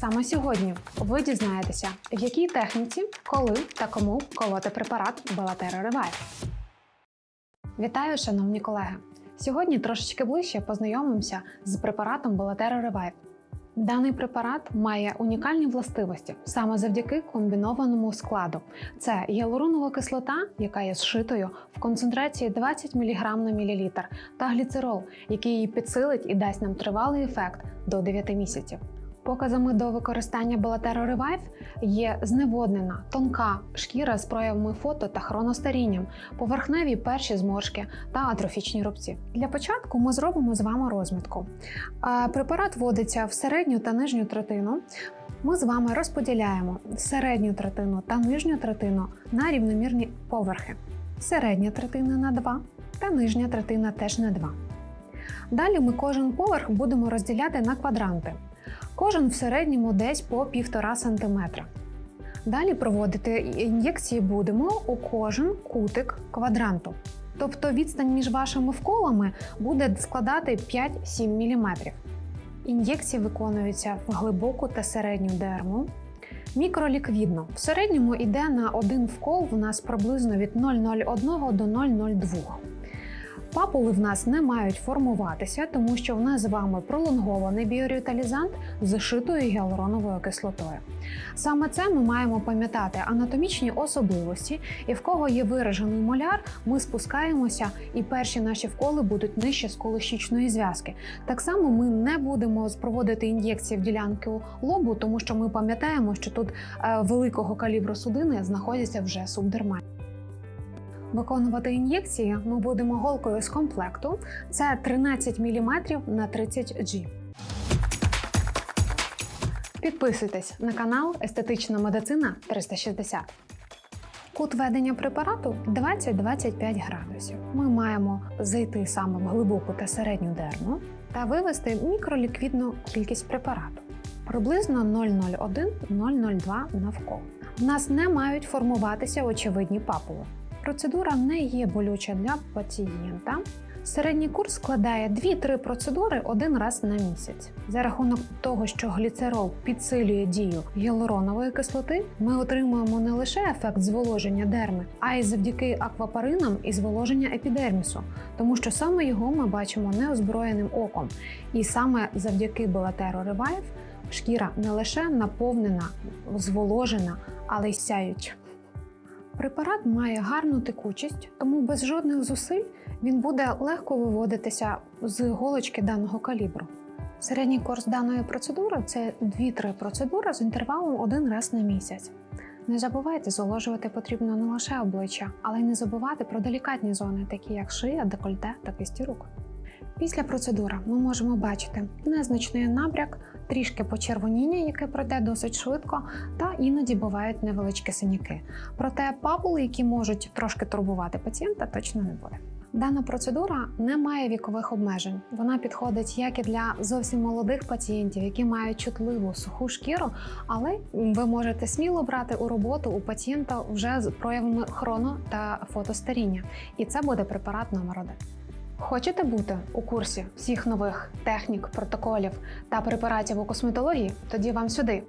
Саме сьогодні ви дізнаєтеся, в якій техніці, коли та кому колоти препарат Белатера Revive. Вітаю, шановні колеги! Сьогодні трошечки ближче познайомимося з препаратом Белатера Revive. Даний препарат має унікальні властивості саме завдяки комбінованому складу. Це гіалуронова кислота, яка є зшитою в концентрації 20 мг на мілілітр, та гліцерол, який її підсилить і дасть нам тривалий ефект до 9 місяців. Показами до використання Белатеро Revive є зневоднена, тонка шкіра з проявами фото та хроностарінням, поверхневі перші зморшки та атрофічні рубці. Для початку ми зробимо з вами розмітку. Препарат вводиться в середню та нижню третину. Ми з вами розподіляємо середню третину та нижню третину на рівномірні поверхи. Середня третина на 2 та нижня третина теж на 2. Далі ми кожен поверх будемо розділяти на квадранти. Кожен в середньому десь по 1,5 см. Далі проводити ін'єкції будемо у кожен кутик квадранту. Тобто відстань між вашими вколами буде складати 5-7 мм. Ін'єкції виконуються в глибоку та середню дерму. Мікроліквідно. В середньому йде на один вкол в нас приблизно від 0,01 до 0,02. Папули в нас не мають формуватися, тому що в нас з вами пролонгований біоріталізант з зашитою гіалуроновою кислотою. Саме це ми маємо пам'ятати анатомічні особливості, і в кого є виражений моляр, ми спускаємося, і перші наші вколи будуть нижче скулощічної зв'язки. Так само ми не будемо проводити ін'єкції в ділянку лобу, тому що ми пам'ятаємо, що тут е, великого калібру судини знаходяться вже субдермальні. Виконувати ін'єкції ми будемо голкою з комплекту. Це 13 мм на 30 G. Підписуйтесь на канал Естетична медицина 360. Кут ведення препарату 20-25 градусів. Ми маємо зайти саме в глибоку та середню дерму та вивести мікроліквідну кількість препарату приблизно 0,01-0,02 навколо. В нас не мають формуватися очевидні папули. Процедура не є болюча для пацієнта. Середній курс складає 2-3 процедури один раз на місяць. За рахунок того, що гліцерол підсилює дію гіалуронової кислоти, ми отримуємо не лише ефект зволоження дерми, а й завдяки аквапаринам і зволоження епідермісу, тому що саме його ми бачимо неозброєним оком. І саме завдяки Белатеро Revive шкіра не лише наповнена, зволожена, але й сяюча. Препарат має гарну текучість, тому без жодних зусиль він буде легко виводитися з голочки даного калібру. Середній курс даної процедури це 2-3 процедури з інтервалом один раз на місяць. Не забувайте, зволожувати потрібно не лише обличчя, але й не забувати про делікатні зони, такі як шия, декольте та кисті рук. Після процедури ми можемо бачити незначний набряк, трішки почервоніння, яке пройде досить швидко, та іноді бувають невеличкі синяки. Проте папули, які можуть трошки турбувати пацієнта, точно не буде. Дана процедура не має вікових обмежень. Вона підходить як і для зовсім молодих пацієнтів, які мають чутливу суху шкіру, але ви можете сміло брати у роботу у пацієнта вже з проявами хроно та фотостаріння. І це буде препарат номер один. Хочете бути у курсі всіх нових технік, протоколів та препаратів у косметології? Тоді вам сюди.